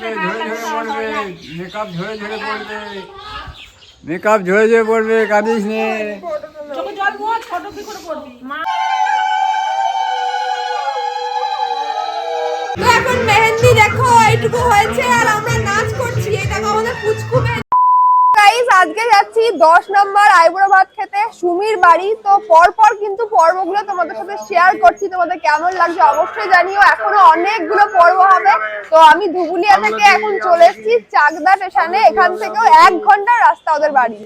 পড়বে ঝরে ঝরে পড়বে। মেকআপ ঝরে ঝরে পড়বে। মেকআপ ঝরে ঝরে পড়বে কাঁদিস নে। এখন মেহেন্দি দেখো এইটুকু হয়েছে আর আমরা নাচ করছি। এটা আমাদের পুচকু গাইস আজকে যাচ্ছি দশ নম্বর আইবুড়ো ভাত খেতে। সুমির বাড়ি। তো পরপর পর কিন্তু পর্বগুলো তোমাদের সাথে শেয়ার করছি তোমাদের কেমন লাগছে অবশ্যই জানিও। এখনও অনেকগুলো পর্ব হবে। তো আমি ধুবুলিয়া থেকে এখন চলে এসেছি চাকদা স্টেশনে। এখান থেকেও এক ঘণ্টার রাস্তা ওদের বাড়ি।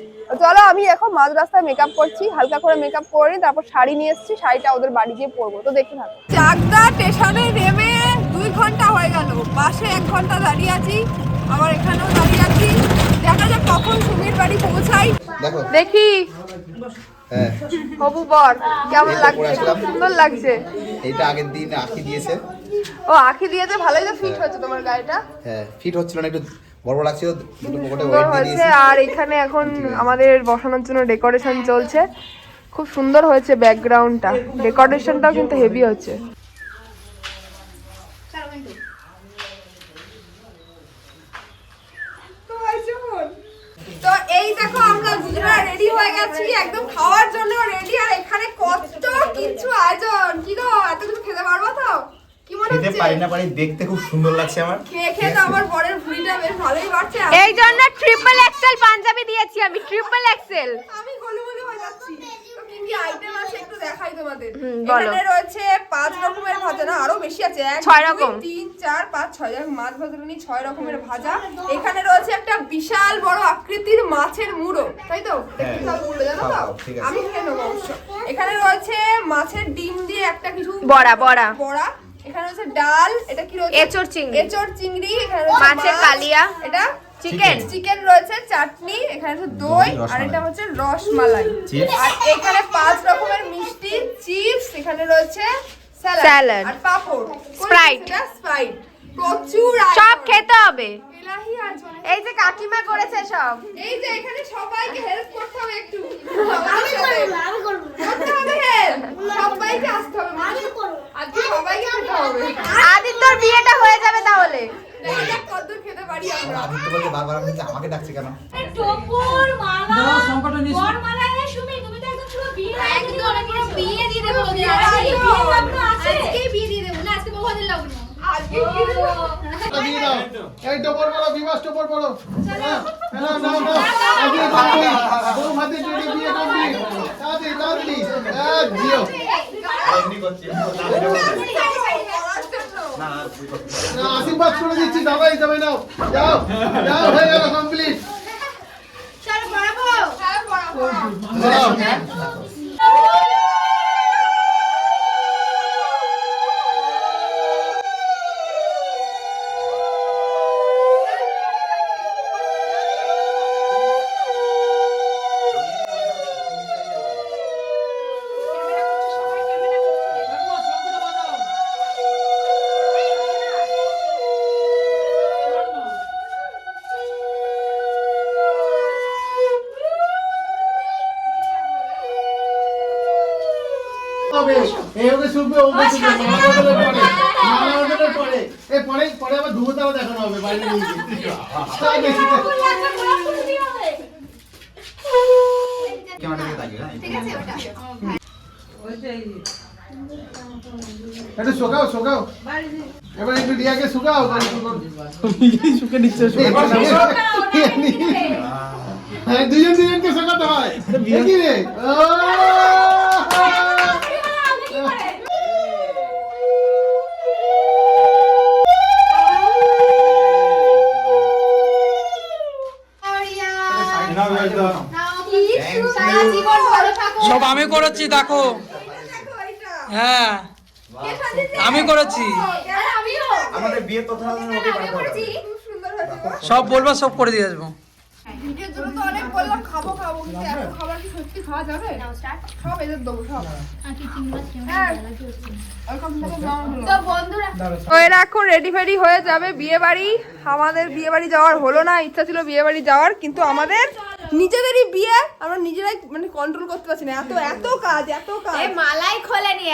চলো আমি এখন মাঝ রাস্তায় মেকআপ করছি হালকা করে মেকআপ করে নিই, তারপর শাড়ি নিয়ে এসেছি শাড়িটা ওদের বাড়ি গিয়ে পরবো। তো দেখি থাকো। চাকদা স্টেশনে নেমে দুই ঘণ্টা হয়ে গেল। বাসে এক ঘণ্টা দাঁড়িয়ে আছি আবার এখানেও দাঁড়িয়ে আছি। দেখা যাক কখন সুমির বাড়ি পৌঁছাই। দেখি। হ্যাঁ। হবু বর কেমন লাগছে। সুন্দর লাগছে। আগের দিন দিয়েছে। ও আখি দিয়েছে ভালোই তো ফিট হয়েছে তোমার গাড়িটা হ্যাঁ ফিট হচ্ছিল না একটু বড় বড় লাগছিল দুটো পকেটে ওয়েট হয়েছে। আর এখানে এখন আমাদের বসানোর জন্য ডেকোরেশন চলছে। খুব সুন্দর হয়েছে ব্যাকগ্রাউন্ডটা ডেকোরেশনটাও কিন্তু হেভি হচ্ছে তো এই দেখো আমরা দুজনে রেডি হয়ে গেছি একদম খাওয়ার জন্য রেডি আর এখানে কত কিছু আয়োজন। কি গো? এত কিছু খেতে পারব তো? কি মনে হচ্ছে? পারি না পারি দেখতে খুব সুন্দর লাগছে আমার। খেয়ে খেয়ে তো আমার বরের ভুঁড়িটা বেশ ভালোই বাড়ছে। এই জন্য ট্রিপল এক্সেল পাঞ্জাবি দিয়েছি আমি ট্রিপল এক্সেল আমি হয়ে যাচ্ছি। কি কি আইটেম আছে একটু দেখাই তোমাদের এখানে রয়েছে পাঁচ রকমের ভাজা না আরও বেশি আছে এক ছয় রকম। তিন চার পাঁচ ছয় আমি মাছ ভাজা নিয়ে ছয় রকমের ভাজা এখানে রয়েছে একটা বিশাল বড় আকৃতির মাছের মুড়ো তাই তো হ্যাঁ। ভালো বলে জানো তো খাও, ঠিক আছে। আমি খেয়ে নেব অবশ্য এখানে রয়েছে মাছের ডিম দিয়ে একটা কিছু বড়া, বড়া। বড়া এখানে রয়েছে ডাল এটা কি রয়েছে চিংড়ি। এঁচোড় চিংড়ি এখানে মাছের কালিয়া। এটা চিকেন চিকেন রয়েছে চাটনি এখানে আছে দই আর। এটা হচ্ছে রসমালাই। আর এখানে পাঁচ রকমের মিষ্টি চিপস এখানে রয়েছে স্যালাড। আর পাপড়। Sprite। স্প্রাইট প্রচুর সব খেতে হবে। এলাহি এই যে কাকিমা করেছে সব। এই যে এখানে সবাইকে হেল্প করতে হবে একটু। আমি করব করতে হবে হেল্প সবাইকে আসতে হবে। আমি করব আজকে সবাইকে খেতে হবে আদিত্যর বিয়েটা হয়ে যাবে তাহলে দেখা যাক কতদূর খেতে পারি আমরা আদিত্য বলতে বারবার আমি বলছি, আমাকে ডাকছে কেন? টোপর মালা বর মালা এ সুমি তুমি তো একদম পুরো বিয়ে একদম পুরো বিয়ে দিয়ে দেবো আজকে বিয়ে বিয়ে দিয়ে দেবো না আজকে বহুদিন লগ্ন। আজকে দেবো? দাও এই টোপর বলো বিবাস টোপর বলো হ্যাঁ বউ হাতে জড়িয়ে বিয়ে করবি। তাড়াতাড়ি তাড়াতাড়ি। হ্যাঁ দিও এমনি করছি। না না, আশীর্বাদ করে দিচ্ছি দাদা হিসাবে নাও। যাও যাও হয়ে গেল কমপ্লিট পরে পরে এই পরে পরে আবার দেখানো হবে বাইরে নিয়ে হ্যাঁ? একটু শোকাও শোকাও। এবার একটু রিয়াকে শুকাও শুকে নিচ্ছে হ্যাঁ দুজন দুজনকে শোকাতে হয়। কি রে। সব আমি করেছি দেখো। হ্যাঁ। আমি করেছি। সব বলব সব করে দিয়ে আসব। বললাম খাব খাব খাবার কি খাওয়া যাবে? সব এদের দেবো সব। হ্যাঁ। তো এরা এখন রেডি ফেডি হয়ে যাবে বিয়ে বাড়ি আমাদের বিয়ে বাড়ি যাওয়ার হলো না ইচ্ছা ছিল বিয়ে বাড়ি যাওয়ার কিন্তু আমাদের নিজেদেরই বিয়ে আমরা নিজেরাই মানে কন্ট্রোল করতে পারছি না। এত এত কাজ এত কাজ। মালাই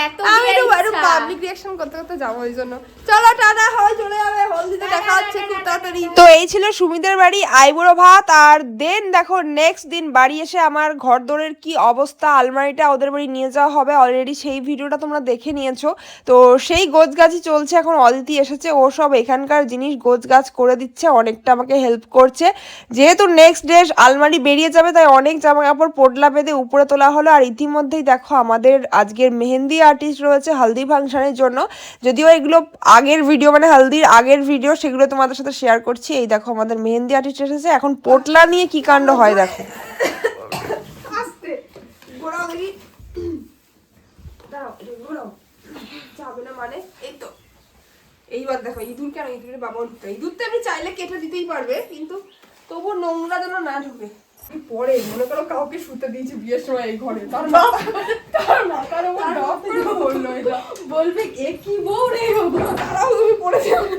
এত আমি একটু একটু পাবলিক রিয়াকশন করতে করতে যাব ওই জন্য। চলো টাটা হয় চলে যাবে। হলদিতে দেখা হচ্ছে খুব তাড়াতাড়ি। তো এই ছিল সুমিদের বাড়ি আইবুড়ো ভাত আর দেন দেখো নেক্সট দিন বাড়ি এসে আমার ঘর দোরের কি অবস্থা আলমারিটা ওদের বাড়ি নিয়ে যাওয়া হবে। অলরেডি সেই ভিডিওটা তোমরা দেখে নিয়েছো। তো সেই গোছ গাছই চলছে এখন অদিতি এসেছে। ও সব এখানকার জিনিস গোছ গাছ করে দিচ্ছে অনেকটা আমাকে হেল্প করছে। যেহেতু নেক্সট ডে আলমারি বেরিয়ে যাবে তাই অনেক জামা কাপড় পোটলা বেঁধে উপরে তোলা হলো। আর ইতিমধ্যেই দেখো আমাদের আজকের মেহেন্দি আর্টিস্ট রয়েছে, হালদি ফাংশনের জন্য। যদিও এগুলো আগের ভিডিও মানে হালদির আগের ভিডিও সেগুলো তোমাদের সাথে শেয়ার করছি। এই দেখো আমাদের মেহেন্দি আর্টিস্ট এসেছে। এখন পোটলা নিয়ে কি কাণ্ড হয়, দেখো। মানে? এইবার দেখো, ইঁদুর কেন? ইঁদুরের বাবা ইঁদুর তো এমনি চাইলে কেটে দিতেই পারবে, কিন্তু তবু নোংরা যেন না ঢুকে। আমি পরে? মনে করো কাউকে শুতে দিয়েছি বিয়ের সময় এই ঘরে। তার তার মাথার উপর ডপ বলল এটা। বলবে এ কি বউ রে তারাও তুমি পড়ে যাবে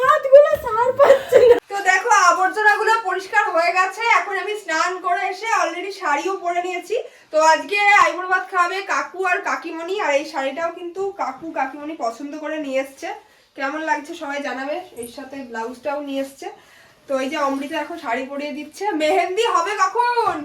হাতগুলো সার পাচ্ছে না তো দেখো আবর্জনাগুলো পরিষ্কার হয়ে গেছে এখন আমি স্নান করে এসে অলরেডি শাড়িও পরে নিয়েছি তো আজকে আইবুড়ো ভাত খাবে কাকু আর কাকিমণি শাড়িটাও কিন্তু কাকু কাকিমণি পছন্দ করে নিয়ে এসছে। কেমন লাগছে সবাই জানাবে। এর সাথে ব্লাউজটাও নিয়ে এসছে। তো এই যে অমৃতা এখন শাড়ি পরিয়ে দিচ্ছে। মেহেন্দি হবে কখন?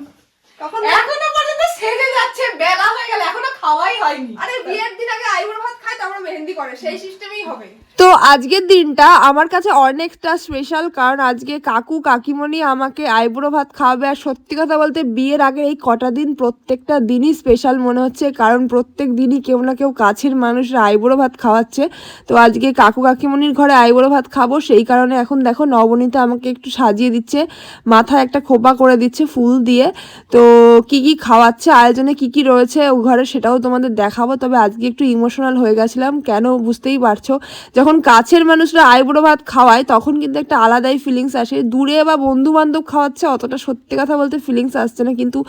কখন? এখনও পর্যন্ত সেজে যাচ্ছে বেলা হয়ে গেল এখনও খাওয়াই হয়নি। আরে বিয়ের দিন আগে আইবুড়ো ভাত তারপরে মেহেন্দি করে, সেই সিস্টেমেই হবে। তো আজকের দিনটা আমার কাছে অনেকটা স্পেশাল কারণ আজকে কাকু কাকিমণি আমাকে আইবুড়ো ভাত খাওয়াবে আর সত্যি কথা বলতে বিয়ের আগে এই কটা দিন প্রত্যেকটা দিনই স্পেশাল মনে হচ্ছে, কারণ প্রত্যেক দিনই কেউ না কেউ কাছের মানুষরা আইবুড়ো ভাত খাওয়াচ্ছে। তো আজকে কাকু কাকিমণির ঘরে আইবুড়ো ভাত খাব, সেই কারণে এখন দেখো নবনীতা আমাকে একটু সাজিয়ে দিচ্ছে, মাথায় একটা খোপা করে দিচ্ছে ফুল দিয়ে। তো কি কি খাওয়াচ্ছে, আয়োজনে কি কি রয়েছে ও ঘরে সেটাও তোমাদের দেখাবো, তবে আজকে একটু ইমোশনাল হয়ে গেছিলাম কেন বুঝতেই পারছ? যখন কাছের মানুষরা আইবুড়ো ভাত খাওয়ায়, তখন কিন্তু একটা আলাদাই ফিলিংস আসে। দূরে বা বন্ধু বান্ধব খাওয়াচ্ছে, অতটা সত্যি কথা বলতে ফিলিংস আসছে না। কিন্তু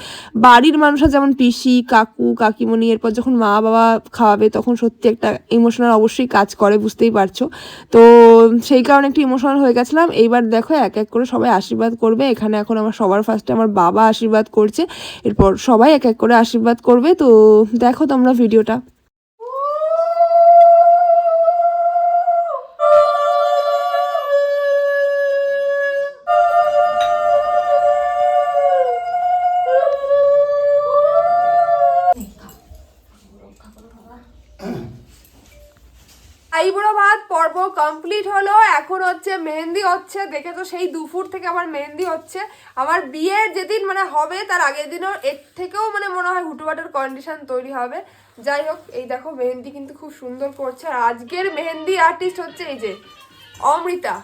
বাড়ির মানুষরা যেমন পিসি, কাকু, কাকিমণি, এরপর যখন মা বাবা খাওয়াবে, তখন সত্যি একটা ইমোশনাল অবশ্যই কাজ করে, বুঝতেই পারছ? তো সেই কারণে একটু ইমোশনাল হয়ে গেছিলাম। এইবার দেখো, এক এক করে সবাই আশীর্বাদ করবে। এখানে এখন আমার সবার ফার্স্টে আমার বাবা আশীর্বাদ করছে, এরপর সবাই এক এক করে আশীর্বাদ করবে। তো দেখো তোমরা ভিডিওটা পর্ব কমপ্লিট হলো এখন হচ্ছে মেহেন্দি হচ্ছে দেখে তো সেই দুপুর থেকে আমার মেহেন্দি হচ্ছে। আমার বিয়ের যেদিন মানে হবে তার আগের দিনও এর থেকেও মানে মনে হয় হুটুবাটের কন্ডিশন তৈরি হবে। যাই হোক এই দেখো মেহেন্দি কিন্তু খুব সুন্দর করছে। আর আজকের মেহেন্দি আর্টিস্ট হচ্ছে এই যে অমৃতা।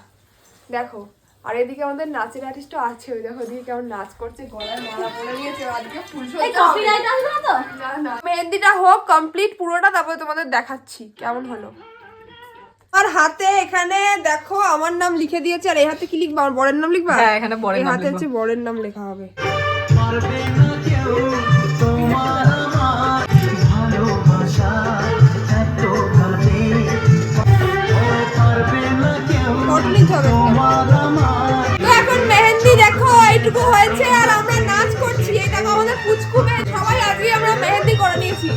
দেখো আর এদিকে আমাদের নাচের আর্টিস্টও আছে ওই দেখো ওদিকে কেমন নাচ করছে গলায় মালা পরে নিয়েছে আজকে ফুল সজ্জা হবে। আসবে না তো? না না। মেহেন্দিটা হোক কমপ্লিট পুরোটা তারপরে তোমাদের দেখাচ্ছি কেমন হলো। আর হাতে এখানে দেখো আমার নাম লিখে দিয়েছে আর এই হাতে কি লিখবা? আমার বরের নাম লিখবা? হ্যাঁ, এখানে বরের এই নাম হাতে হচ্ছে বরের নাম লেখা হবে। তো এখন মেহেন্দি দেখো এইটুকু হয়েছে আর আমরা নাচ করছি। এই দেখো আমাদের পুচকু মেয়ে। সবাই আজকে আমরা মেহেন্দি করে নিয়েছি।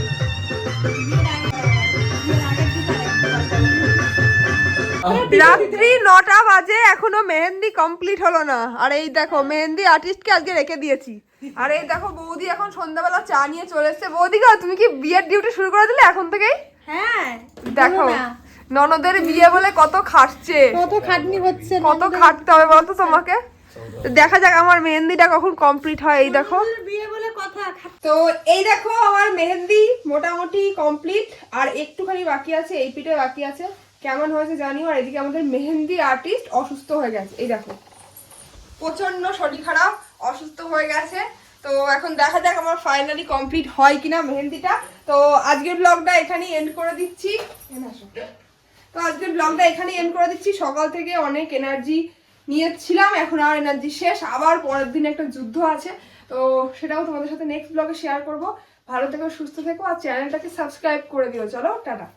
রাত্রি নটা বাজে এখনও মেহেন্দি কমপ্লিট হলো না। আর এই দেখো মেহেন্দি আর্টিস্টকে আজকে রেখে দিয়েছি। আর এই দেখো বৌদি এখন সন্ধ্যাবেলা চা নিয়ে চলে এসছে। বৌদি গো তুমি কি বিয়ের ডিউটি শুরু করে দিলে এখন থেকেই? হ্যাঁ দেখো ননদের বিয়ে বলে কত খাটছে। কত খাটনি হচ্ছে কত খাটতে হবে বলতো তোমাকে? দেখা যাক আমার মেহেন্দিটা কখন কমপ্লিট হয় এই দেখো। বিয়ে বলে কথা তো এই দেখো আমার মেহেন্দি মোটামুটি কমপ্লিট আর একটুখানি বাকি আছে এই পিঠে বাকি আছে। কেমন হয়েছে জানিও, আর এদিকে আমাদের মেহেন্দি আর্টিস্ট অসুস্থ হয়ে গেছে। এই দেখো। প্রচণ্ড শরীর খারাপ, অসুস্থ হয়ে গেছে। তো এখন দেখা যাক আমার ফাইনালি কমপ্লিট হয় কিনা মেহেন্দিটা। তো আজকের ব্লগটা এখানেই এন্ড করে দিচ্ছি। তো আজকের ব্লগটা এখানেই এন্ড করে দিচ্ছি। সকাল থেকে অনেক এনার্জি নিয়েছিলাম, এখন আর এনার্জি শেষ। আবার পরের দিন একটা যুদ্ধ আছে। তো সেটাও তোমাদের সাথে নেক্সট ব্লগে শেয়ার করব। ভালো থেকো, সুস্থ থেকো, আর চ্যানেলটাকে সাবস্ক্রাইব করে দিও। চলো, টাটা।